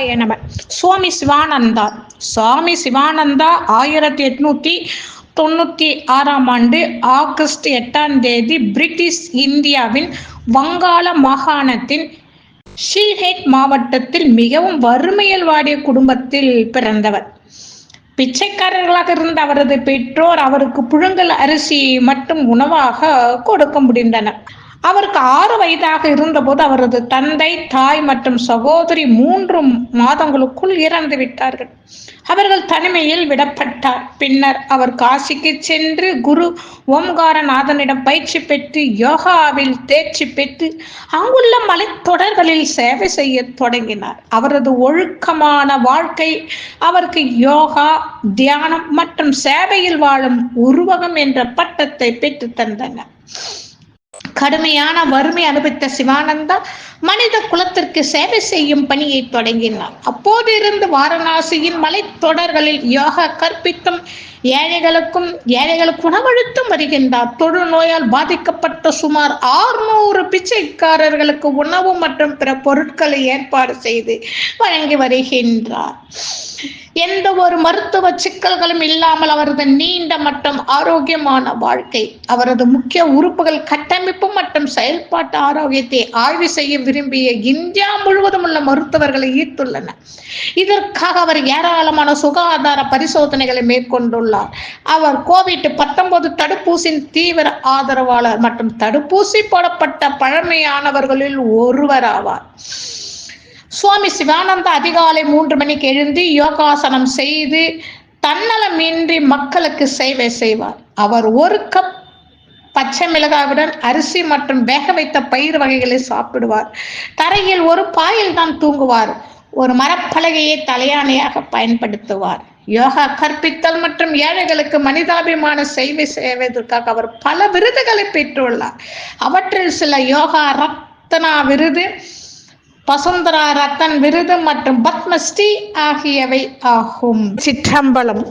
சிவாய நம சுவாமி சிவானந்தா. சுவாமி சிவானந்தா ஆயிரத்தி எட்நூத்தி தொண்ணூத்தி ஆறாம் ஆண்டு ஆகஸ்ட் எட்டாம் தேதி பிரிட்டிஷ் இந்தியாவின் வங்காள மாகாணத்தின் ஷீஹெட் மாவட்டத்தில் மிகவும் வறுமையில் வாடிய குடும்பத்தில் பிறந்தவர். பிச்சைக்காரர்களாக இருந்த அவரது பெற்றோர் அவருக்கு புழுங்கல் அரிசி மட்டும் உணவாக கொடுக்க முடிந்தனர். அவருக்கு ஆறு வயதாக இருந்தபோது அவரது தந்தை தாய் மற்றும் சகோதரி மூன்று மாதங்களுக்குள் இறந்து விட்டார்கள். அவர்கள் தனிமையில் விடப்பட்டார். பின்னர் அவர் காசிக்கு சென்று குரு ஓம்காரநாதனிடம் பயிற்சி பெற்று யோகாவில் தேர்ச்சி பெற்று அங்குள்ள மலைத்தொடர்களில் சேவை செய்ய தொடங்கினார். அவரது ஒழுக்கமான வாழ்க்கை அவருக்கு யோகா தியானம் மற்றும் சேவையில் வாழும் உருவகம் என்ற பட்டத்தை பெற்று தந்தனர். கடுமையான வறுமை அனுபவித்த சிவானந்தா மனித குலத்திற்கு சேவை செய்யும் பணியை தொடங்கினார். அப்போதிருந்து வாரணாசியின் மலைத்தொடர்களில் யோகா கற்பித்தும் ஏழைகளுக்கும் ஏழைகளுக்கு உணவழுத்தும் வருகின்றார். தொழுநோயால் பாதிக்கப்பட்ட சுமார் ஆறுநூறு பிச்சைக்காரர்களுக்கு உணவு மற்றும் பிற பொருட்களை ஏற்பாடு செய்து வழங்கி வருகின்றார். எந்த ஒரு மருத்துவ சிக்கல்களும் இல்லாமல் அவரது நீண்ட மற்றும் ஆரோக்கியமான வாழ்க்கை அவரது முக்கிய உறுப்புகள் கட்டமைப்பு மற்றும் செயல்பாட்டு ஆரோக்கியத்தை ஆய்வு செய்ய விரும்பிய இந்தியா முழுவதும் உள்ள மருத்துவர்களை ஈர்த்துள்ளன. இதற்காக அவர் ஏராளமான சுகாதார பரிசோதனைகளை மேற்கொண்டுள்ளார். அவர் கோவிட் பத்தொன்பது தடுப்பூசியின் தீவிர ஆதரவாளர் மற்றும் தடுப்பூசி போடப்பட்ட பழமையானவர்களில் ஒருவர் ஆவார். சுவாமி சிவானந்தா அதிகாலை மூன்று மணிக்கு எழுந்து யோகாசனம் செய்து தன்னலமின்றி மக்களுக்கு சேவை செய்வார். அவர் ஒரு கப் பச்சை மிளகாவுடன் அரிசி மற்றும் வேக வைத்த பயிர் வகைகளை சாப்பிடுவார். தரையில் ஒரு பாயில் தான் தூங்குவார். ஒரு மரப்பலகையை தலையாணையாக பயன்படுத்துவார். யோகா கற்பித்தல் மற்றும் ஏழைகளுக்கு மனிதாபிமான செய்தி செய்வதற்காக அவர் பல விருதுகளை பெற்றுள்ளார். அவற்றில் சில யோகா ரத்னா விருது வசுந்தரா ரத்தன் விருது மற்றும் பத்மஸ்ரீ ஆகியவை ஆகும். சிற்றம்பலம்.